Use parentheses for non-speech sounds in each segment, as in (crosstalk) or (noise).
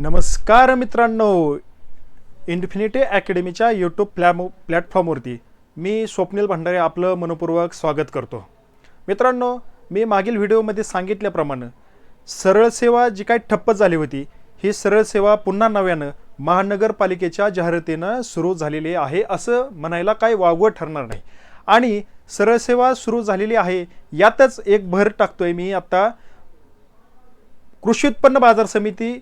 नमस्कार मित्रांनो infinity अकॅडमीच्या YouTube प्लॅम प्लॅटफॉर्मवरती मी स्वप्नील भंडारे आपलं मनपूर्वक स्वागत करतो. मित्रांनो मी मागील व्हिडिओमध्ये सांगितल्याप्रमाणे सरळ सेवा जी काही ठप्प झाली होती ही सरळ सेवा पुन्हा नव्यानं महानगरपालिकेच्या जाहिरातीनं सुरू झालेली आहे असं म्हणायला काही वावगं ठरणार नाही. आणि सरळ सेवा सुरू झालेली आहे यातच एक भर टाकतोय मी आत्ता कृषी उत्पन्न बाजार समिती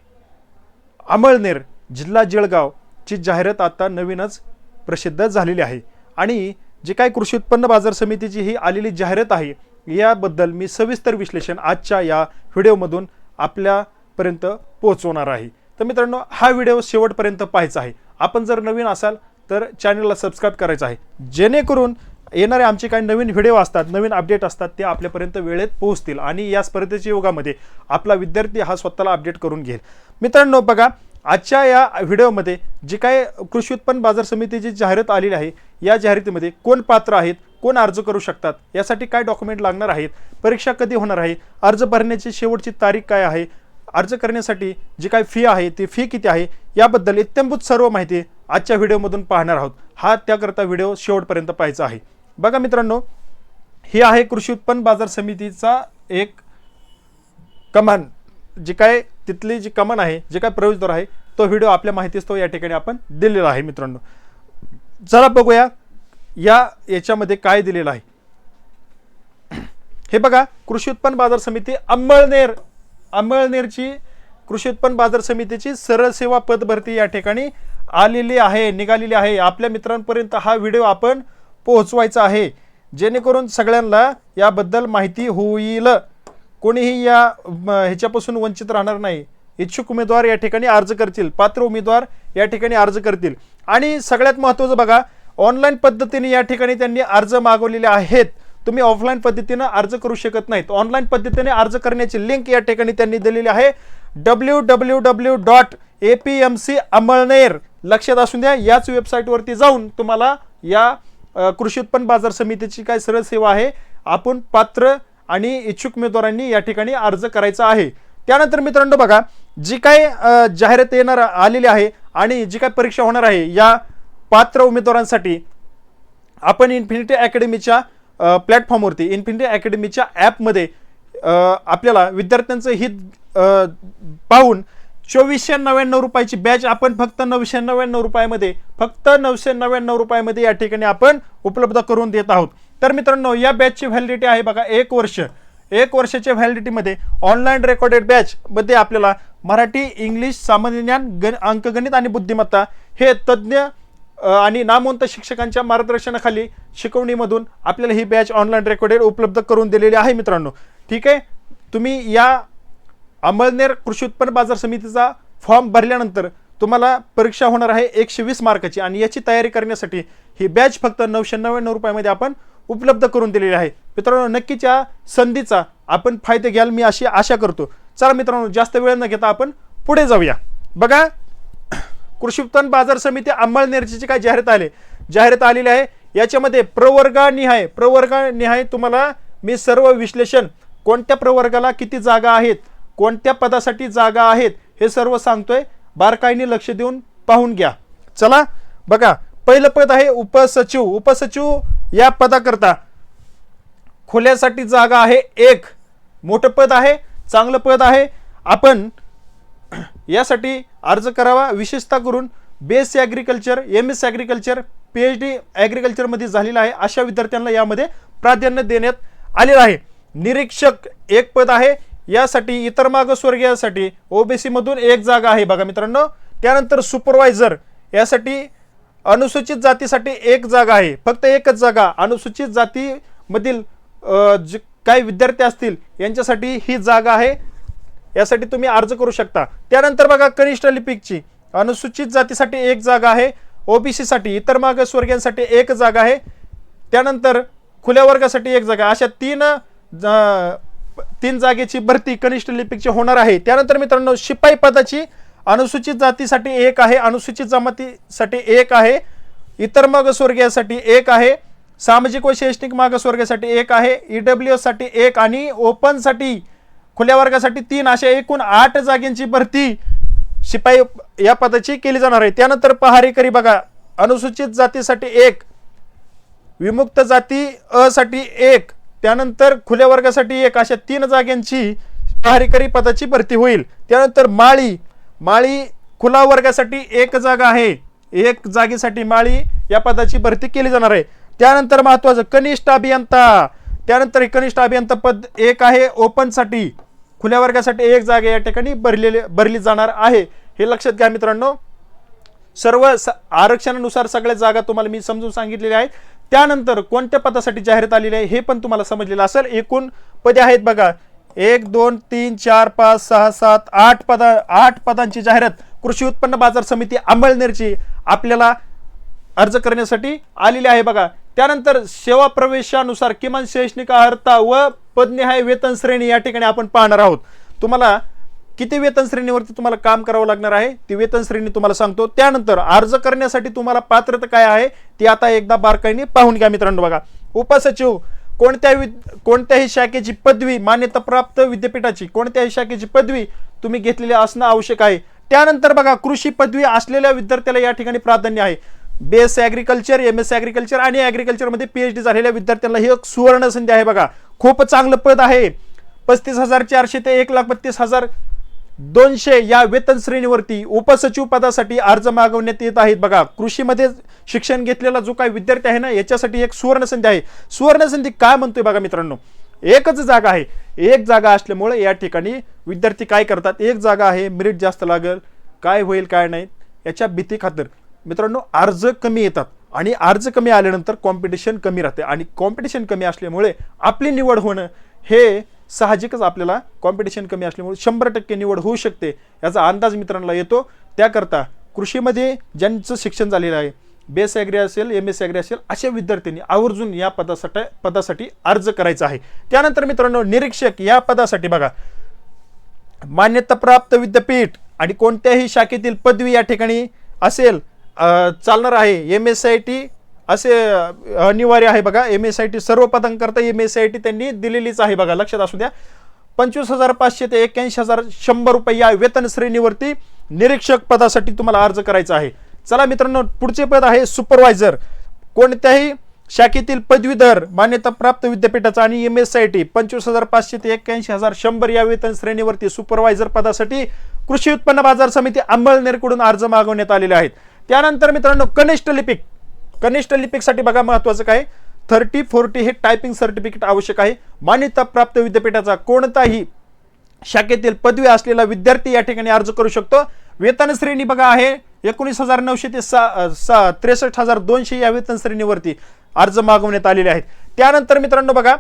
अमळनेर जिल्हा जळगाव ची जाहिरात आता नवीनच प्रसिद्ध झालेली आहे. आणि जे काय कृषी उत्पन्न बाजार समितीची ही आलेली जाहिरात आहे याबद्दल मी सविस्तर विश्लेषण आजच्या या व्हिडिओमधून आपल्यापर्यंत पोहोचवणार आहे. तर मित्रांनो हा व्हिडिओ शेवटपर्यंत पाहायचा आहे. आपण जर नवीन असाल तर चॅनलला सबस्क्राईब करायचं आहे. जेणेकरून येणारे आमचे काही नवीन व्हिडिओ असतात नवीन अपडेट असतात ते आपल्यापर्यंत वेळेत पोहोचतील आणि या स्पर्धेच्या युगामध्ये आपला विद्यार्थी हा स्वतःला अपडेट करून घेईल. मित्रांनो बघा आजच्या या व्हिडिओमध्ये जी काय कृषी उत्पन्न बाजार समितीची जाहिरात आलेली आहे या जाहिरातीमध्ये कोण पात्र आहेत कोण अर्ज करू शकतात यासाठी काय डॉक्युमेंट लागणार आहेत परीक्षा कधी होणार आहे अर्ज भरण्याची शेवटची तारीख काय आहे अर्ज करण्यासाठी जी काय फी आहे ती फी किती आहे याबद्दल इत्यंभूत सर्व माहिती आजच्या व्हिडिओमधून पाहणार आहोत. हा त्याकरता व्हिडिओ शेवटपर्यंत पाहायचा आहे. बघा मित्रांनो ही आहे कृषी उत्पन्न बाजार समितीचा एक कमान जी काय तिथली जी कमान आहे जे काय प्रवेशद्वार आहे तो व्हिडिओ आपल्या माहितीच तो या ठिकाणी आपण दिलेला आहे मित्रांनो. चला बघूया या याच्यामध्ये काय दिलेलं आहे. हे बघा कृषी उत्पन्न बाजार समिती अंमळनेर अंमळनेरची कृषी उत्पन्न बाजार समितीची सरळ सेवा पदभरती या ठिकाणी आलेली आहे निघालेली आहे. आपल्या मित्रांपर्यंत हा व्हिडिओ आपण पोहोचवायचं आहे. जेणेकरून सगळ्यांना याबद्दल माहिती होईल. कोणीही या ह्याच्यापासून वंचित राहणार नाही. इच्छुक उमेदवार या ठिकाणी अर्ज करतील. पात्र उमेदवार या ठिकाणी अर्ज करतील. आणि सगळ्यात महत्त्वाचं बघा ऑनलाईन पद्धतीने या ठिकाणी त्यांनी अर्ज मागवलेले आहेत. तुम्ही ऑफलाईन पद्धतीनं अर्ज करू शकत नाहीत. ऑनलाईन पद्धतीने अर्ज करण्याची लिंक या ठिकाणी त्यांनी दिलेली आहे. W W W dot A P M C Amalner. लक्षात असू द्या याच वेबसाईटवरती जाऊन तुम्हाला या कृषी उत्पन्न बाजार समितीची काय सरळ सेवा आहे? आपण पात्र आणि इच्छुक उमेदवारांनी या ठिकाणी अर्ज करायचा आहे. त्यानंतर मित्रांनो बघा जी काय जाहिरात येणार आलेली आहे आणि जी काय परीक्षा होणार आहे या पात्र उमेदवारांसाठी आपण इन्फिनिटी अकॅडमीच्या प्लॅटफॉर्मवरती इन्फिनिटी अकॅडमीच्या ॲपमध्ये आपल्याला विद्यार्थ्यांचं हित पाहून चोवीसशे नव्याण्णव रुपयाची बॅच आपण फक्त नऊशे नव्याण्णव रुपयामध्ये फक्त नऊशे नव्याण्णव रुपयामध्ये या ठिकाणी आपण उपलब्ध करून देत आहोत. तर मित्रांनो या बॅचची व्हॅलिडिटी आहे बघा एक वर्ष. एक वर्षाच्या व्हॅलिडिटीमध्ये ऑनलाईन रेकॉर्डेड बॅचमध्ये आपल्याला मराठी इंग्लिश सामान्य ज्ञान गण अंकगणित आणि बुद्धिमत्ता हे तज्ज्ञ आणि नामवंत शिक्षकांच्या मार्गदर्शनाखाली शिकवणीमधून आपल्याला ही बॅच ऑनलाईन रेकॉर्डेड उपलब्ध करून दिलेली आहे मित्रांनो. ठीक आहे? तुम्ही या अंमळनेर कृषी उत्पन्न बाजार समितीचा फॉर्म भरल्यानंतर तुम्हाला परीक्षा होणार आहे एकशे वीस मार्काची आणि याची तयारी करण्यासाठी ही बॅच फक्त नऊशे नव्याण्णव रुपयामध्ये आपण उपलब्ध करून दिलेली आहे. मित्रांनो नक्कीच या संधीचा आपण फायदे घ्याल मी अशी आशा करतो. चला मित्रांनो जास्त वेळ न घेता आपण पुढे जाऊया. बघा कृषी उत्पन्न बाजार समिती अंमळनेरची जी काय जाहिरात आले जाहिरात आलेली आहे याच्यामध्ये प्रवर्गानिहाय प्रवर्गानिहाय तुम्हाला मी सर्व विश्लेषण कोणत्या प्रवर्गाला किती जागा आहेत कोणत्या पदासाठी जागा आहेत हे सर्व सांगतोय. बारकाईने लक्ष देऊन पाहून घ्या. चला बघा पहिलं पद आहे उपसचिव. उपसचिव या पदाकरता खोल्यासाठी जागा आहे एक. मोठं पद आहे चांगलं पद आहे. आपण (clears throat) यासाठी अर्ज करावा. विशेषतः करून BSc agriculture M S agriculture P H D ॲग्रिकल्चरमध्ये झालेला आहे. अशा विद्यार्थ्यांना यामध्ये प्राधान्य देण्यात आलेलं आहे. निरीक्षक एक पद आहे यासाठी इतर मागासवर्गीयासाठी बी सीमधून एक जागा आहे बघा मित्रांनो. त्यानंतर सुपरवायझर यासाठी अनुसूचित जातीसाठी एक जागा आहे. फक्त एकच जागा अनुसूचित जातीमधील जे काही विद्यार्थी असतील यांच्यासाठी ही जागा आहे. यासाठी तुम्ही अर्ज करू शकता. त्यानंतर बघा कनिष्ठ लिपिकची अनुसूचित जातीसाठी एक जागा आहे. ओ बी सीसाठी इतर मागासवर्गीयांसाठी एक जागा आहे. त्यानंतर खुल्या वर्गासाठी एक जागा अशा तीन तीन जागेची भरती कनिष्ठ लिपिकची होणार आहे. त्यानंतर मित्रांनो शिपाई पदाची अनुसूचित जातीसाठी एक आहे अनुसूचित जमातीसाठी एक आहे इतर मागासवर्गीयासाठी एक आहे सामाजिक व शैक्षणिक मागासवर्गासाठी एक आहे ईडब्ल्यू डब्ल्यू एससाठी एक आणि ओपनसाठी खुल्या वर्गासाठी तीन अशा एकूण आठ जागेंची भरती शिपाई या पदाची केली जाणार आहे. त्यानंतर पहारेकरी बघा अनुसूचित जातीसाठी एक विमुक्त जाती असाठी एक त्यानंतर खुल्या वर्गासाठी एक अशा तीन जागांची पहारेकरी पदाची भरती होईल. त्यानंतर माळी माळी खुला वर्गासाठी एक जागा आहे. एक जागेसाठी माळी या पदाची भरती केली जाणार आहे. त्यानंतर महत्त्वाचं कनिष्ठ अभियंता. त्यानंतर कनिष्ठ अभियंता पद एक आहे ओपनसाठी. खुल्या वर्गासाठी एक जागा या ठिकाणी भरलेली भरली जाणार आहे. हे लक्षात घ्या मित्रांनो. सर्व स- आरक्षणानुसार सगळ्या जागा तुम्हाला मी समजून सांगितलेल्या आहेत. त्यानंतर कोणत्या पदासाठी जाहिरात आलेली आहे हे पण तुम्हाला समजलेलं असेल. एकूण पदे आहेत बघा. एक दोन तीन चार पाच सहा सात आठ पदा आठ पदांची जाहिरात. कृषी उत्पन्न बाजार समिती अंमळनेरची आपल्याला अर्ज करण्यासाठी आलेली आहे बघा. त्यानंतर सेवा प्रवेशानुसार किमान शैक्षणिक अर्हता व पदनिहाय वेतन श्रेणी या ठिकाणी आपण पाहणार आहोत. तुम्हाला किती वेतन श्रेणीवरती तुम्हाला काम करावं लागणार आहे ती वेतन श्रेणी तुम्हाला सांगतो. त्यानंतर अर्ज करण्यासाठी तुम्हाला पात्रता काय आहे ती आता एकदा बारकाईने पाहून घ्या मित्रांनो बघा. उपसचिव कोणत्या विद- कोणत्याही शाखेची पदवी मान्यताप्राप्त विद्यापीठाची कोणत्याही शाखेची पदवी तुम्ही घेतलेली असणं आवश्यक आहे. त्यानंतर बघा कृषी पदवी असलेल्या विद्यार्थ्याला या ठिकाणी प्राधान्य आहे. BSc agriculture M S agriculture आणि ॲग्रिकल्चरमध्ये पीएच डी झालेल्या विद्यार्थ्यांना ही एक सुवर्ण संधी आहे बघा. खूप चांगलं पद आहे. पस्तीस हजार चारशे ते एक लाख बत्तीस हजार दोनशे या वेतन श्रेणीवरती उपसचिव पदासाठी अर्ज मागवण्यात येत आहेत. बघा कृषीमध्ये शिक्षण घेतलेला जो काही विद्यार्थी आहे ना याच्यासाठी एक सुवर्णसंधी आहे. सुवर्णसंधी काय म्हणतोय बघा मित्रांनो? एकच जागा आहे. एक जागा असल्यामुळे या ठिकाणी विद्यार्थी काय करतात? एक जागा आहे मेरिट जास्त लागेल काय होईल काय नाही याच्या भीती खातर. मित्रांनो अर्ज कमी येतात आणि अर्ज कमी आल्यानंतर कॉम्पिटिशन कमी राहते. आणि कॉम्पिटिशन कमी असल्यामुळे आपली निवड होणं हे साहजिकच आपल्याला कॉम्पिटिशन कमी असल्यामुळे शंभर टक्के निवड होऊ शकते याचा अंदाज मित्रांना येतो. त्याकरता कृषीमध्ये ज्यांचं शिक्षण झालेलं आहे बेस ॲग्री असेल एम एस ॲग्री असेल अशा विद्यार्थ्यांनी आवर्जून या पदासाठी पदासाठी अर्ज करायचा आहे. त्यानंतर मित्रांनो निरीक्षक या पदासाठी बघा. मान्यताप्राप्त विद्यापीठ आणि कोणत्याही शाखेतील पदवी या ठिकाणी असेल चालणार आहे. एम एस आय टी असे अनिवार्य आहे बघा. एम एस आय टी सर्व पदांकरता एम एस आय टी त्यांनी दिलेलीच आहे बघा. लक्षात असू द्या. पंचवीस हजार पाचशे ते एक्क्याऐंशी हजार शंभर रुपये या वेतन श्रेणीवरती निरीक्षक पदासाठी तुम्हाला अर्ज करायचा आहे. चला मित्रांनो पुढचे पद आहे सुपरवायझर. कोणत्याही शाखेतील पदवीधर मान्यताप्राप्त विद्यापीठाचा आणि एम एस आय टी पंचवीस हजार पाचशे ते एक्क्याऐंशी हजार शंभर या वेतन श्रेणीवरती सुपरवायझर पदासाठी कृषी उत्पन्न बाजार समिती अंमळनेरकडून अर्ज मागवण्यात आलेले आहेत. त्यानंतर मित्रांनो कनिष्ठ लिपिक कनिष्ठ लिपिकसाठी बघा महत्वाचं काय? थर्टी फोर्टी हे टायपिंग सर्टिफिकेट आवश्यक आहे. मान्यताप्राप्त विद्यापीठाचा कोणताही शाखेतील पदवी असलेला विद्यार्थी या ठिकाणी अर्ज करू शकतो. वेतन श्रेणी बघा आहे. एकोणीस हजार नऊशे ते सा सा त्रेसष्ट हजार दोनशे या वेतन श्रेणीवरती अर्ज मागवण्यात आलेले आहेत. त्यानंतर मित्रांनो बघा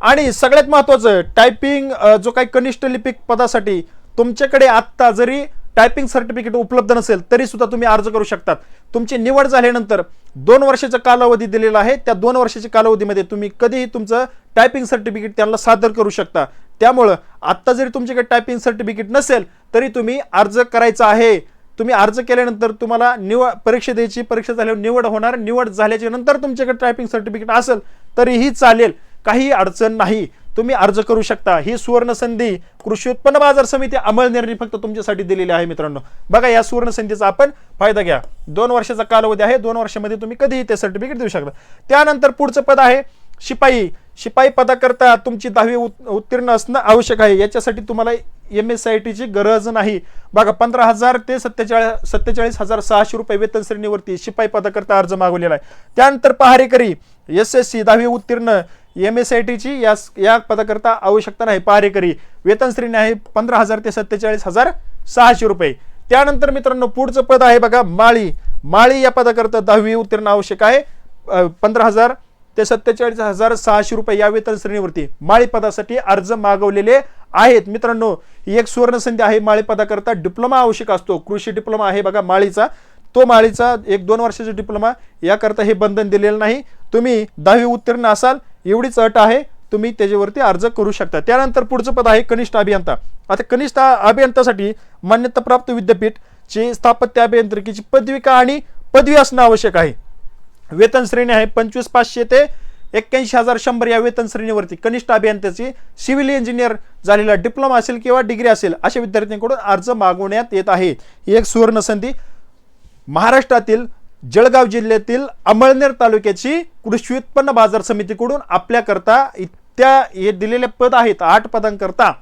आणि सगळ्यात महत्त्वाचं टायपिंग जो काही कनिष्ठ लिपिक पदासाठी तुमच्याकडे आत्ता जरी टायपिंग सर्टिफिकेट उपलब्ध नसेल तरी सुद्धा तुम्ही अर्ज करू शकतात. तुमची निवड झाल्यानंतर दोन वर्षाचा कालावधी दिलेला आहे. त्या दोन वर्षाच्या कालावधीमध्ये तुम्ही कधीही तुमचं टायपिंग सर्टिफिकेट त्यांना सादर करू शकता. त्यामुळं आत्ता जरी तुमच्याकडे टायपिंग सर्टिफिकेट नसेल तरी तुम्ही अर्ज करायचा आहे. तुम्ही अर्ज केल्यानंतर तुम्हाला निवड परीक्षा द्यायची परीक्षा झाल्यावर निवड होणार. निवड झाल्याच्यानंतर तुमच्याकडे टायपिंग सर्टिफिकेट असेल तरीही चालेल. काही अडचण नाही. तुम्ही अर्ज करू शकता. ही सुवर्ण संधी कृषी उत्पन्न बाजार समिती अंमळनेरने फक्त तुमच्यासाठी दिलेली आहे मित्रांनो. बघा या सुवर्ण संधीचा आपण फायदा घ्या. दोन वर्षाचा कालावधी आहे. दोन वर्षामध्ये तुम्ही कधीही ते सर्टिफिकेट देऊ शकता. त्यानंतर पुढचं पद आहे शिपाई. शिपाई पदाकरता तुमची दहावी उत्तीर्ण असणं आवश्यक आहे. याच्यासाठी तुम्हाला एम एस आय टीची गरज नाही. बघा पंधरा हजार ते सत्तेचाळीस सत्तेचाळीस हजार सहाशे रुपये वेतन श्रेणीवरती शिपाई पदाकरता अर्ज मागवलेला आहे. त्यानंतर पहारेकरी एस एस सी दहावी उत्तीर्ण एम एस आय टीची या या पदाकरता आवश्यकता नाही पारेकरी. वेतन श्रेणी आहे पंधरा हजार ते सत्तेचाळीस हजार सहाशे रुपये. त्यानंतर मित्रांनो पुढचं पद आहे बघा माळी. माळी या पदाकरता दहावी उत्तीर्ण आवश्यक आहे. पंधरा हजार ते सत्तेचाळीस हजार सहाशे रुपये या वेतन श्रेणीवरती. माळी पदासाठी अर्ज मागवलेले आहेत. मित्रांनो ही एक सुवर्ण संधी आहे. माळी पदाकरता डिप्लोमा आवश्यक असतो. कृषी डिप्लोमा आहे बघा माळीचा. तो माळीचा एक दोन वर्षाचा डिप्लोमा. याकरता हे बंधन दिलेलं नाही. तुम्ही दहावी उत्तीर्ण असाल एवढीच अट आहे तुम्ही त्याच्यावरती अर्ज करू शकता. त्यानंतर पुढचं पद आहे कनिष्ठ अभियंता. आता कनिष्ठ अभियंतासाठी मान्यताप्राप्त विद्यापीठची स्थापत्य अभियांत्रिकीची पदविका आणि पदवी असणं आवश्यक आहे? वेतन श्रेणी आहे पंचवीस पाचशे ते एक्क्याऐंशी हजार शंभर या वेतन श्रेणीवरती कनिष्ठ अभियंत्याची सिव्हिल इंजिनियर झालेला डिप्लोमा असेल किंवा डिग्री असेल अशा विद्यार्थ्यांकडून अर्ज मागवण्यात येत आहे. ही एक सुवर्ण संधी महाराष्ट्रातील जळगाव जिल्ह्यातील अमळनेर तालुक्याची कृषी उत्पन्न बाजार समितीकडून आपल्याकरता इत्या हे दिलेले पद आहेत आठ पदांकरता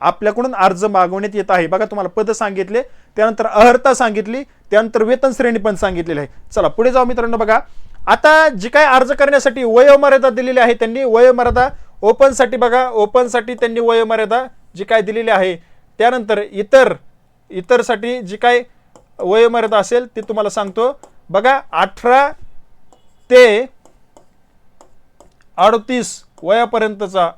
आपल्याकडून अर्ज मागवण्यात येत आहे. बघा तुम्हाला पद सांगितले त्यानंतर अर्हता सांगितली त्यानंतर वेतन श्रेणी पण सांगितलेली आहे. चला पुढे जाऊ मित्रांनो बघा. आता जी काय अर्ज करण्यासाठी वयोमर्यादा दिलेली आहे त्यांनी वयोमर्यादा ओपनसाठी बघा ओपनसाठी त्यांनी वयोमर्यादा जी काय दिलेली आहे त्यानंतर इतर इतरसाठी जी काय वयोमर्यादा असेल ती तुम्हाला सांगतो. बघा अठरा ते अडतीस वयापर्यंतचा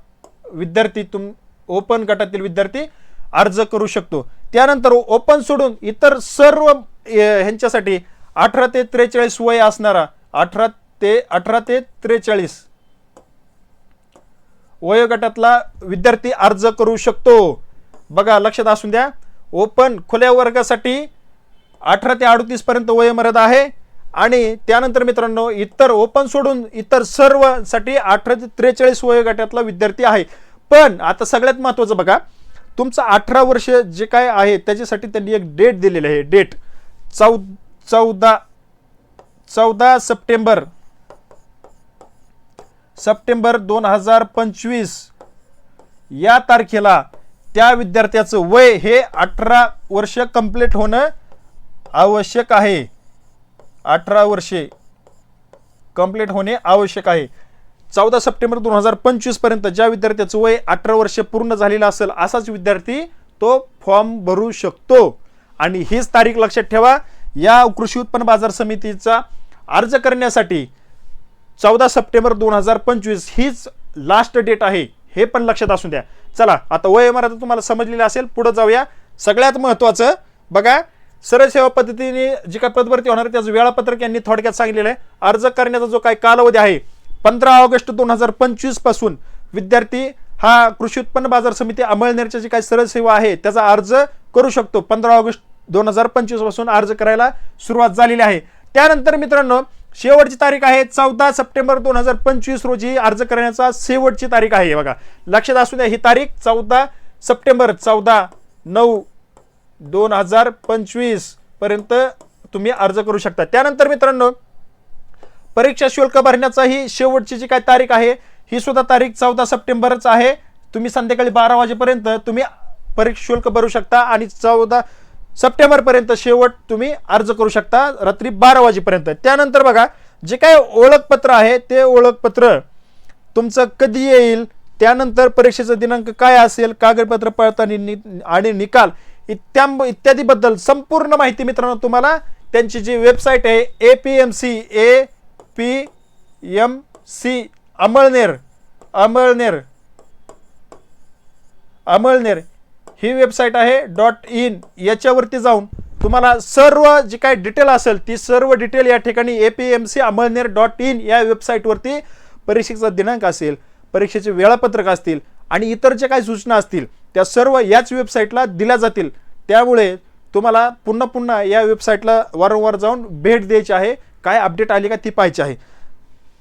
विद्यार्थी तुम ओपन गटातील विद्यार्थी अर्ज करू शकतो. त्यानंतर ओपन सोडून इतर सर्व ह्यांच्यासाठी अठरा ते त्रेचाळीस वय असणारा अठरा ते अठरा ते त्रेचाळीस वयोगटातला विद्यार्थी अर्ज करू शकतो. बघा लक्षात असून द्या ओपन खुल्या वर्गासाठी अठरा ते अडतीस पर्यंत वयोमर्यादा आहे. आणि त्यानंतर मित्रांनो इतर ओपन सोडून इतर सर्वसाठी अठरा ते त्रेचाळीस वयोगटातला विद्यार्थी आहे. पण आता सगळ्यात महत्त्वाचं बघा तुमचं अठरा वर्ष जे काय आहे त्याच्यासाठी त्यांनी एक डेट दिलेली आहे. डेट चौ चौदा चौदा सप्टेंबर सप्टेंबर दोन हजार पंचवीस या तारखेला त्या विद्यार्थ्याचं वय हे अठरा वर्ष कंप्लीट होणं आवश्यक आहे. अठरा वर्षे कंप्लीट होणे आवश्यक आहे. चौदा सप्टेंबर दोन हजार पंचवीसपर्यंत ज्या विद्यार्थ्याचं वय अठरा वर्षे पूर्ण झालेलं असेल असाच विद्यार्थी तो फॉर्म भरू शकतो. आणि हीच तारीख लक्षात ठेवा या कृषी उत्पन्न बाजार समितीचा अर्ज करण्यासाठी चौदा सप्टेंबर दोन हजार पंचवीस हीच लास्ट डेट आहे. हे पण लक्षात असू द्या. चला आता वय मर्यादा तुम्हाला समजलेलं असेल पुढं जाऊया. सगळ्यात महत्त्वाचं बघा सरळ सेवा पद्धतीने जी काय पदभरती होणार आहे त्याचं वेळापत्रक यांनी थोडक्यात सांगितलेलं आहे. अर्ज करण्याचा जो काही कालावधी आहे पंधरा ऑगस्ट दोन हजार पंचवीसपासून विद्यार्थी हा कृषी उत्पन्न बाजार समिती अमळनेरच्या जी काही सरळ सेवा आहे त्याचा अर्ज करू शकतो. पंधरा ऑगस्ट दोन हजार पंचवीसपासून अर्ज करायला सुरुवात झालेली आहे. त्यानंतर मित्रांनो शेवटची तारीख आहे चौदा सप्टेंबर दोन हजार पंचवीस रोजी अर्ज करण्याचा शेवटची तारीख आहे. बघा लक्षात असू द्या ही तारीख चौदा सप्टेंबर चौदा नऊ दोन हजार पंचवीसपर्यंत तुम्ही अर्ज करू शकता. त्यानंतर मित्रांनो परीक्षा शुल्क भरण्याचाही शेवटची जी काय तारीख आहे ही सुद्धा तारीख चौदा सप्टेंबरच आहे. तुम्ही संध्याकाळी बारा वाजेपर्यंत तुम्ही परीक्षा शुल्क भरू शकता आणि चौदा सप्टेंबरपर्यंत शेवट तुम्ही अर्ज करू शकता रात्री बारा वाजेपर्यंत. त्यानंतर बघा जे काय ओळखपत्र आहे ते ओळखपत्र तुमचं कधी येईल त्यानंतर परीक्षेचा दिनांक काय असेल कागदपत्र पळताना नि- आणि निकाल इत्या इत्यादीबद्दल संपूर्ण माहिती मित्रांनो तुम्हाला. त्यांची जी वेबसाईट आहे A P M C A P M C Amalner Amalner Amalner. He website आहे डॉट इन याच्यावरती जाऊन तुम्हाला सर्व जी काही डिटेल असेल ती सर्व डिटेल या ठिकाणी A P M C Amalner dot in या वेबसाईटवरती परीक्षेचा दिनांक असेल परीक्षेचे वेळापत्रक असतील आणि इतर जे काही सूचना असतील त्या सर्व याच वेबसाईटला दिल्या जातील. त्यामुळे तुम्हाला पुन्हा पुन्हा या वेबसाईटला वारंवार जाऊन भेट द्यायची आहे. काय अपडेट आली का ती पाहायची आहे.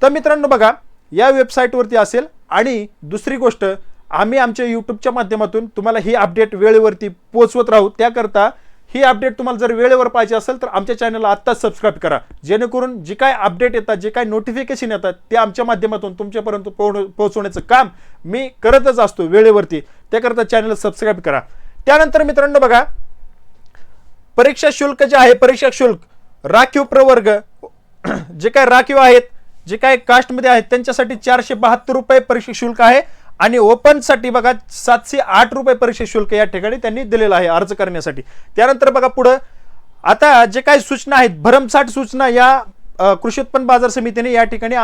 तर मित्रांनो बघा या वेबसाईटवरती असेल आणि दुसरी गोष्ट आम्ही आमच्या यूट्यूबच्या माध्यमातून तुम्हाला ही अपडेट वेळेवरती पोचवत राहू. त्याकरता ही अपडेट तुम्हाला जर वेळेवर पाहिजे असेल तर आमच्या चॅनलला आत्ताच सबस्क्राईब करा. जेणेकरून जे काय अपडेट येतात जे काय नोटिफिकेशन येतात ते आमच्या माध्यमातून तुमच्यापर्यंत पोहोच पोहोचवण्याचं काम मी करतच असतो वेळेवरती. त्याकरता चॅनल सबस्क्राईब करा. त्यानंतर मित्रांनो बघा परीक्षा शुल्क जे आहे परीक्षा शुल्क राखीव प्रवर्ग (clears throat) जे काय राखीव आहेत जे काय कास्टमध्ये आहेत त्यांच्यासाठी चारशे बहात्तर रुपये परीक्षा शुल्क आहे. आणि ओपनसाठी बघा सातशे आठ रुपये परीक्षा शुल्क या ठिकाणी त्यांनी दिलेलं आहे अर्ज करण्यासाठी. त्यानंतर बघा पुढं आता जे काही सूचना आहेत भरमसाठ सूचना या कृषी उत्पन्न बाजार समितीने या ठिकाणी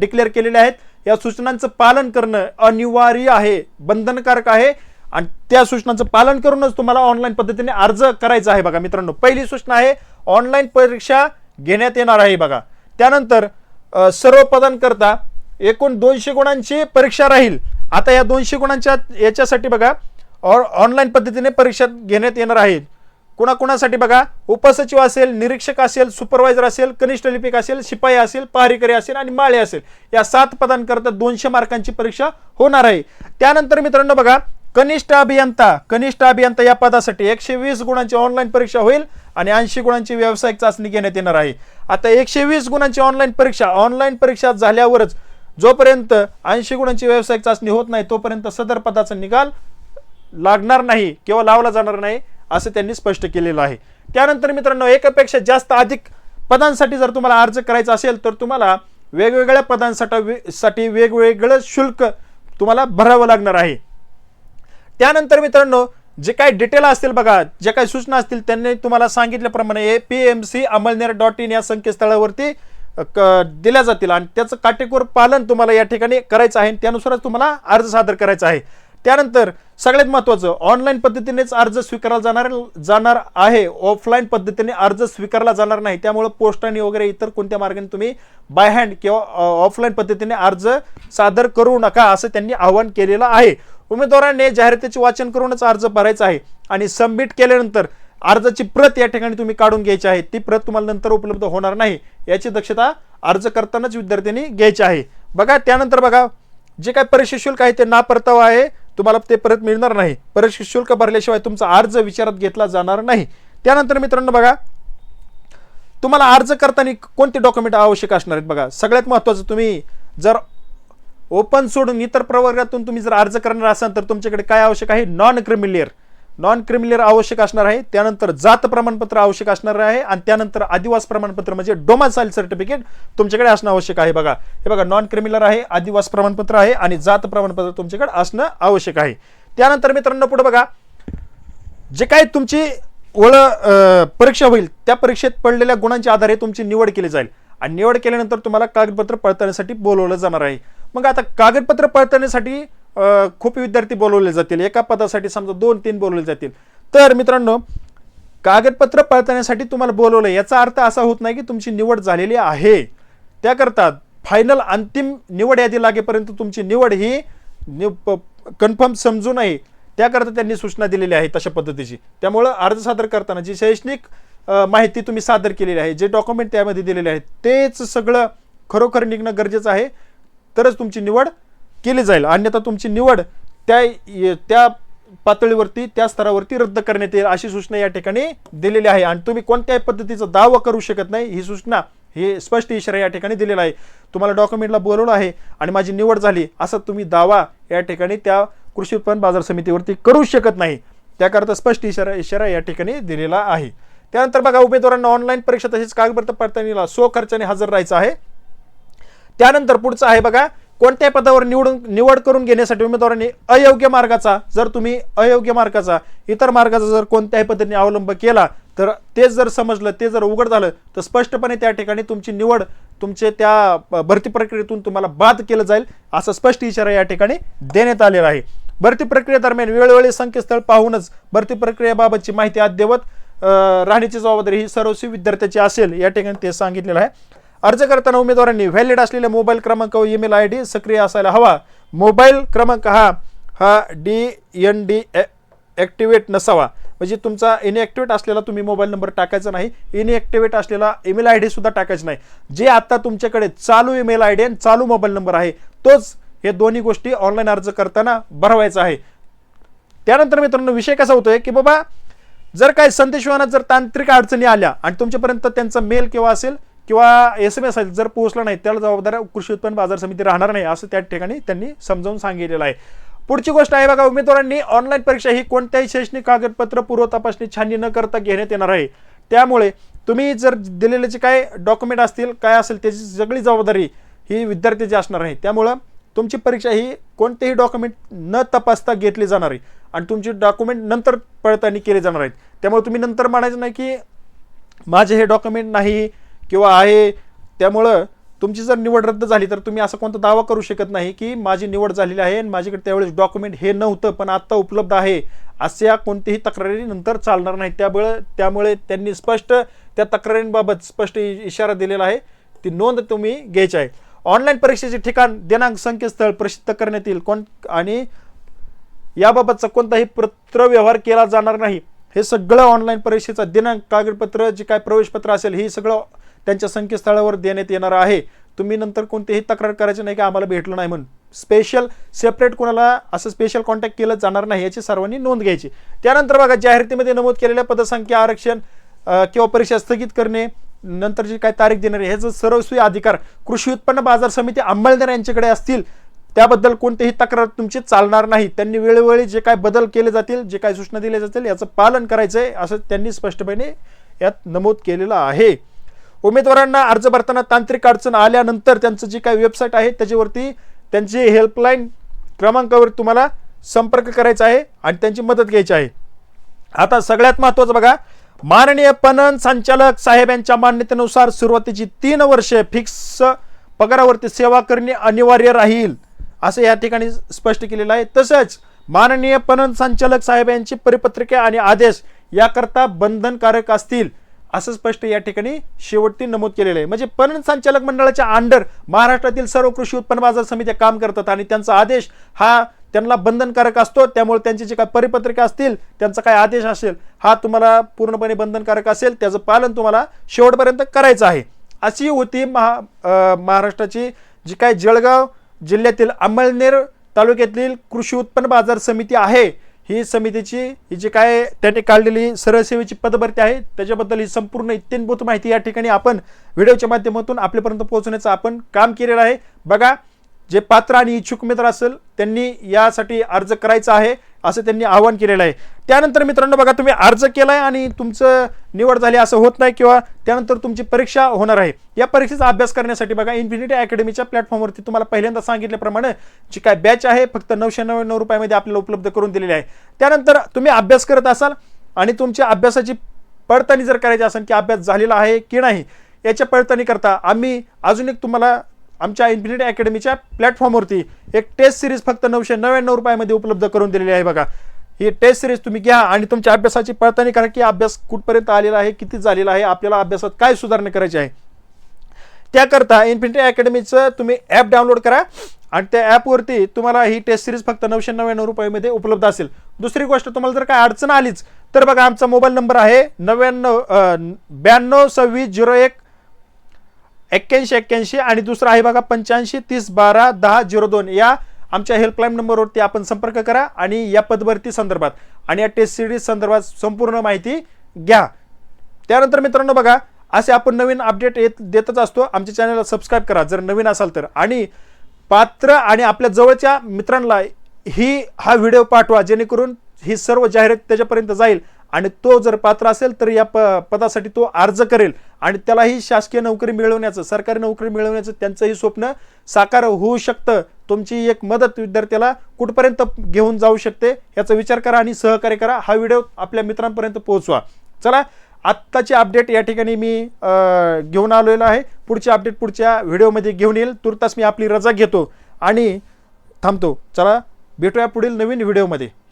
डिक्लेअर केलेल्या आहेत. या सूचनांचं पालन करणं अनिवार्य आहे बंधनकारक आहे. आणि त्या सूचनांचं पालन करूनच तुम्हाला ऑनलाईन पद्धतीने अर्ज करायचा आहे बघा मित्रांनो. पहिली सूचना आहे ऑनलाईन परीक्षा घेण्यात येणार आहे बघा. त्यानंतर सर्व पदांकरता एकूण दोनशे गुणांची परीक्षा राहील. आता या दोनशे गुणांच्या याच्यासाठी बघा ऑनलाईन पद्धतीने परीक्षा घेण्यात येणार आहे कुणाकुणासाठी बघा? उपसचिव असेल निरीक्षक असेल सुपरवायझर असेल कनिष्ठ लिपिक असेल शिपाई असेल पहारेकरी असेल आणि माळे असेल. या सात पदांकरता दोनशे मार्कांची परीक्षा होणार आहे. त्यानंतर मित्रांनो बघा कनिष्ठ अभियंता कनिष्ठ अभियंता या पदासाठी एकशे वीस गुणांची ऑनलाईन परीक्षा होईल आणि ऐंशी गुणांची व्यावसायिक चाचणी घेण्यात येणार आहे. आता एकशे वीस गुणांची ऑनलाईन परीक्षा ऑनलाईन परीक्षा झाल्यावरच जोपर्यंत ऐंशी गुणांची व्यावसायिक चाचणी होत नाही तोपर्यंत सदर पदाचा निकाल लागणार नाही किंवा लावला जाणार नाही. असं त्यांनी स्पष्ट केलेलं आहे. त्यानंतर मित्रांनो एकापेक्षा जास्त अधिक पदांसाठी जर तुम्हाला अर्ज करायचा असेल तर तुम्हाला वेगवेगळ्या पदांसाठी वे- साठी वेगवेगळं शुल्क तुम्हाला भरावं लागणार आहे. त्यानंतर मित्रांनो जे काही डिटेल असतील बघा जे काही सूचना असतील त्यांनी तुम्हाला सांगितल्याप्रमाणे A P M C Amalner dot in या संकेतस्थळावरती क- दिल्या जातील आणि त्याचं काटेकोर पालन तुम्हाला या ठिकाणी करायचं आहे आणि त्यानुसारच तुम्हाला अर्ज सादर करायचा आहे. त्यानंतर सगळ्यात महत्त्वाचं ऑनलाईन पद्धतीनेच अर्ज स्वीकारला जाणार जाणार आहे. ऑफलाईन पद्धतीने अर्ज स्वीकारला जाणार नाही. त्यामुळे पोस्टाने वगैरे इतर कोणत्या मार्गाने तुम्ही बाय हँड किंवा ऑफलाईन पद्धतीने अर्ज सादर करू नका असं त्यांनी आवाहन केलेलं आहे. उमेदवारांनी जाहिरातीचे वाचन करूनच अर्ज भरायचा आहे आणि सबमिट केल्यानंतर अर्जाची प्रत या ठिकाणी तुम्ही काढून घ्यायची आहे. ती प्रत तुम्हाला नंतर उपलब्ध होणार नाही. याची दक्षता अर्ज करतानाच विद्यार्थ्यांनी घ्यायची आहे. बघा त्यानंतर बघा जे काही परीक्षा शुल्क आहे ते ना परतावा आहे. तुम्हाला ते परत मिळणार नाही. परत शुल्क भरल्याशिवाय तुमचा अर्ज विचारात घेतला जाणार नाही. त्यानंतर मित्रांनो बघा तुम्हाला अर्ज करताना कोणते डॉक्युमेंट आवश्यक असणार आहेत बघा? सगळ्यात महत्त्वाचं तुम्ही जर ओपन सोडून इतर प्रवर्गातून तुम्ही जर अर्ज करणार असाल तर तुमच्याकडे काय आवश्यक आहे? नॉन क्रिमिलियर नॉन क्रिमिनल आवश्यक असणार आहे. त्यानंतर जात प्रमाणपत्र आवश्यक असणार आहे आणि त्यानंतर आदिवास प्रमाणपत्र म्हणजे डोमासाईल सर्टिफिकेट तुमच्याकडे असणं आवश्यक आहे बघा. हे बघा नॉन क्रिमिनल आहे आदिवास प्रमाणपत्र आहे आणि जात प्रमाणपत्र तुमच्याकडे असणं आवश्यक आहे. त्यानंतर मित्रांनो पुढे बघा. जे काय तुमची ओळ परीक्षा होईल त्या परीक्षेत पडलेल्या गुणांच्या आधारे तुमची निवड केली जाईल. आणि निवड केल्यानंतर तुम्हाला कागदपत्र पडताळण्यासाठी बोलवलं जाणार आहे. मग आता कागदपत्र पडताळण्यासाठी खूप विद्यार्थी बोलवले जातील. एका पदासाठी समजा दोन तीन बोलवले जातील. तर मित्रांनो कागदपत्र पडताळण्यासाठी तुम्हाला बोलवलं याचा अर्थ असा होत नाही की तुमची निवड झालेली आहे. त्याकरता फायनल अंतिम निवड यादी लागेपर्यंत तुमची निवड ही कन्फर्म समजू नये. त्याकरता त्यांनी सूचना दिलेली आहे तशा पद्धतीची. त्यामुळं अर्ज सादर करताना जी शैक्षणिक माहिती तुम्ही सादर केलेली आहे जे डॉक्युमेंट त्यामध्ये दिलेले आहेत तेच सगळं खरोखर निघणं गरजेचं आहे. तरच तुमची निवड केली जाईल. अन्यथा तुमची निवड त्या त्या पातळीवरती त्या स्तरावरती रद्द करण्यात येईल अशी सूचना या ठिकाणी दिलेली आहे. आणि तुम्ही कोणत्याही पद्धतीचा दावा करू शकत नाही ही सूचना हे स्पष्ट इशारा या ठिकाणी दिलेला आहे. तुम्हाला डॉक्युमेंटला बोलवलं आहे आणि माझी निवड झाली असा तुम्ही दावा या ठिकाणी त्या कृषी उत्पन्न बाजार समितीवरती करू शकत नाही. त्याकरता स्पष्ट इशारा इशारा या ठिकाणी दिलेला आहे. त्यानंतर बघा उमेदवारांना ऑनलाईन परीक्षा तसेच कागदपत्र पडताळणीला स्वखर्चाने हजर राहायचं आहे. त्यानंतर पुढचं आहे बघा कोणत्याही पदावर निवडून निवड करून घेण्यासाठी उमेदवारांनी अयोग्य मार्गाचा जर तुम्ही अयोग्य मार्गाचा इतर मार्गाचा जर कोणत्याही पद्धतीने अवलंब केला तर तेच जर समजलं ते जर उघड झालं तर स्पष्टपणे त्या ठिकाणी तुमची निवड तुमचे त्या भरती प्रक्रियेतून तुम्हाला बाद केलं जाईल असा स्पष्ट इशारा या ठिकाणी देण्यात आलेला आहे. भरती प्रक्रियेदरम्यान वेळोवेळी संकेतस्थळ पाहूनच भरती प्रक्रियेबाबतची माहिती अद्ययावत राहण्याची जबाबदारी ही सर्वस्वी विद्यार्थ्याची असेल या ठिकाणी ते सांगितलेलं आहे. अर्ज करताना उमेदवारांनी व्हॅलिड असलेल्या मोबाईल क्रमांक व ईमेल आय डी सक्रिय असायला हवा. मोबाईल क्रमांक हा हा डी एन डी ॲक्टिवेट नसावा. म्हणजे तुमचा इनॲक्टिवेट असलेला तुम्ही मोबाईल नंबर टाकायचा नाही इनॲक्टिवेट असलेला ईमेल आय डीसुद्धा टाकायचं नाही. जे आता तुमच्याकडे चालू ईमेल आय डी आणि चालू मोबाईल नंबर आहे तोच हे दोन्ही गोष्टी ऑनलाईन अर्ज करताना भरवायचा आहे. त्यानंतर मित्रांनो विषय कसा होतोय की बाबा जर काय संदेशवानात जर तांत्रिक अडचणी आल्या आणि तुमच्यापर्यंत त्यांचा मेल किंवा असेल किंवा एस एम एस जर पोहोचला नाही त्याला जबाबदार कृषी उत्पन्न बाजार समिती राहणार नाही असं त्या ठिकाणी त्यांनी समजावून सांगितलेलं आहे. पुढची गोष्ट आहे बघा उमेदवारांनी ऑनलाईन परीक्षा ही कोणत्याही शैक्षणिक कागदपत्र पूर्व तपासणी छाननी न करता घेण्यात येणार आहे. त्यामुळे तुम्ही जर दिलेले जे काय डॉक्युमेंट असतील काय असेल त्याची सगळी जबाबदारी ही विद्यार्थ्याची असणार आहे. त्यामुळं तुमची परीक्षा ही कोणतेही डॉक्युमेंट न तपासता घेतली जाणार आहे. आणि तुमची डॉक्युमेंट नंतर पडताळणी केली जाणार आहेत त्यामुळे तुम्ही नंतर म्हणायचं नाही की माझे हे डॉक्युमेंट नाही किंवा आहे त्यामुळं तुमची जर निवड रद्द झाली तर तुम्ही असं कोणता दावा करू शकत नाही की माझी निवड झालेली आहे आणि माझ्याकडे त्यावेळेस डॉक्युमेंट हे नव्हतं पण आत्ता उपलब्ध आहे अशा कोणतीही तक्रारी नंतर चालणार नाही. त्यामुळे त्यामुळे त्यांनी स्पष्ट त्या तक्रारींबाबत स्पष्ट इशारा दिलेला आहे. ती नोंद तुम्ही घ्यायची आहे. ऑनलाईन परीक्षेचे ठिकाण दिनांक संकेतस्थळ प्रसिद्ध करण्यात येईल. कोण आणि याबाबतचा कोणताही पत्रव्यवहार केला जाणार नाही. हे सगळं ऑनलाईन परीक्षेचा दिनांक कागदपत्र जे काय प्रवेशपत्र असेल हे सगळं त्यांच्या संकेतस्थळावर देण्यात येणार आहे. तुम्ही नंतर कोणतीही तक्रार करायची नाही की आम्हाला भेटलं नाही म्हणून. स्पेशल सेपरेट कोणाला असं स्पेशल कॉन्टॅक्ट केलं जाणार नाही याची सर्वांनी नोंद घ्यायची. त्यानंतर बघा जाहिरातीमध्ये नमूद केलेल्या पदसंख्या आरक्षण किंवा परीक्षा स्थगित करणे नंतरची काय तारीख देणार आहे ह्याचं सर्वस्वी अधिकार कृषी उत्पन्न बाजार समिती अंमलदार यांच्याकडे असतील त्याबद्दल कोणतीही तक्रार तुमची चालणार नाही. त्यांनी वेळोवेळी जे काय बदल केले जातील जे काय सूचना दिल्या जातील याचं पालन करायचं आहे असं त्यांनी स्पष्टपणे यात नमूद केलेलं आहे. उमेदवारांना अर्ज भरताना तांत्रिक अडचण आल्यानंतर त्यांचं जे काही वेबसाईट आहे त्याच्यावरती त्यांची हेल्पलाईन क्रमांकावर तुम्हाला संपर्क करायचा आहे आणि त्यांची मदत घ्यायची आहे. आता सगळ्यात महत्त्वाचं बघा माननीय पणन संचालक साहेब यांच्या मान्यतेनुसार सुरुवातीची तीन वर्षे फिक्स पगारावरती सेवा करणे अनिवार्य राहील असं या ठिकाणी स्पष्ट केलेलं आहे. तसंच माननीय पणन संचालक साहेब यांची परिपत्रिका आणि आदेश याकरता बंधनकारक असतील. असं स्पष्ट या ठिकाणी शेवटी नमूद केलेलं आहे. म्हणजे पणन संचालक मंडळाच्या अंडर महाराष्ट्रातील सर्व कृषी उत्पन्न बाजार समित्या काम करतात आणि त्यांचा आदेश हा त्यांना बंधनकारक असतो. त्यामुळे त्यांची जे काय परिपत्रिका असतील त्यांचा काय आदेश असेल हा तुम्हाला पूर्णपणे बंधनकारक असेल. त्याचं पालन तुम्हाला शेवटपर्यंत करायचं आहे. अशी होती महा महाराष्ट्राची जी काय जळगाव जिल्ह्यातील अंमळनेर तालुक्यातील कृषी उत्पन्न बाजार समिती आहे. ही समितीची ही जी काय त्याने काढलेली सरळसेवेची पदभरती आहे त्याच्याबद्दल ही संपूर्ण इत्यंभूत माहिती या ठिकाणी आपण व्हिडिओच्या माध्यमातून आपल्यापर्यंत पोहोचवण्याचं आपण काम केलेलं आहे. बघा जे पात्र आणि इच्छुक मित्र असेल त्यांनी यासाठी अर्ज करायचा आहे असं त्यांनी आवाहन केलेलं आहे. त्यानंतर मित्रांनो बघा तुम्ही अर्ज केलाय आणि तुमचं निवड झाली असं होत नाही किंवा त्यानंतर तुमची परीक्षा होणार आहे. या परीक्षेचा अभ्यास करण्यासाठी बघा इन्फिनिटी अकॅडमीच्या प्लॅटफॉर्मवरती तुम्हाला पहिल्यांदा सांगितल्याप्रमाणे जी काय बॅच आहे फक्त नऊशे नव्याण्णव रुपयामध्ये आपल्याला उपलब्ध करून दिलेली आहे. त्यानंतर तुम्ही अभ्यास करत असाल आणि तुमच्या अभ्यासाची पडताळणी जर करायची असेल की अभ्यास झालेला आहे की नाही याच्या पडताळणी करता आम्ही अजून एक तुम्हाला आमच्या इन्फिनिटी अकॅडमीच्या प्लॅटफॉर्मवरती एक टेस्ट सिरीज फक्त नऊशे नव्याण्णव रुपयामध्ये उपलब्ध करून दिलेली आहे बघा. ही टेस्ट सिरीज तुम्ही घ्या आणि तुमच्या अभ्यासाची पडताळणी करा की अभ्यास कुठपर्यंत आलेला आहे किती झालेला आहे आपल्याला अभ्यासात काय सुधारणा करायची आहे. त्याकरता इन्फिनिटी अकॅडमीचं तुम्ही ॲप डाउनलोड करा आणि त्या ॲपवरती तुम्हाला ही टेस्ट सिरीज फक्त नऊशे नव्याण्णव रुपयामध्ये उपलब्ध असेल. दुसरी गोष्ट तुम्हाला जर काय अडचण आलीच तर बघा आमचा मोबाईल नंबर आहे नव्याण्णव ब्याण्णव सव्वीस झिरो एक एक्क्याऐंशी एक्क्याऐंशी आणि दुसरा आहे बघा पंच्याऐंशी तीस बारा दहा झिरो दोन. या आमच्या हेल्पलाईन नंबरवरती आपण संपर्क करा आणि या पदभरती संदर्भात आणि या टेस्ट सिरीज संदर्भात संपूर्ण माहिती घ्या. त्यानंतर मित्रांनो बघा असे आपण नवीन अपडेट येत देतच असतो. आमच्या चॅनलला सबस्क्राईब करा. जर नवीन असाल तर. आणि पात्र आणि आपल्या जवळच्या मित्रांना ही हा व्हिडिओ पाठवा जेणेकरून ही सर्व जाहिरात त्याच्यापर्यंत जाईल. आणि तो जर पात्र असेल तर या प पदासाठी तो अर्ज करेल. आणि त्यालाही शासकीय नोकरी मिळवण्याचं सरकारी नोकरी मिळवण्याचं त्यांचंही स्वप्न साकार होऊ शकतं. तुमची एक मदत विद्यार्थ्याला कुठपर्यंत घेऊन जाऊ शकते याचा विचार करा आणि सहकार्य करा. हा व्हिडिओ आपल्या मित्रांपर्यंत पोहोचवा. चला आत्ताची अपडेट या ठिकाणी मी घेऊन आलेलो आहे. पुढचे अपडेट पुढच्या व्हिडिओमध्ये घेऊन येईल. तुर्तास मी आपली रजा घेतो. आणि थांबतो. चला भेटूया पुढील नवीन व्हिडिओमध्ये.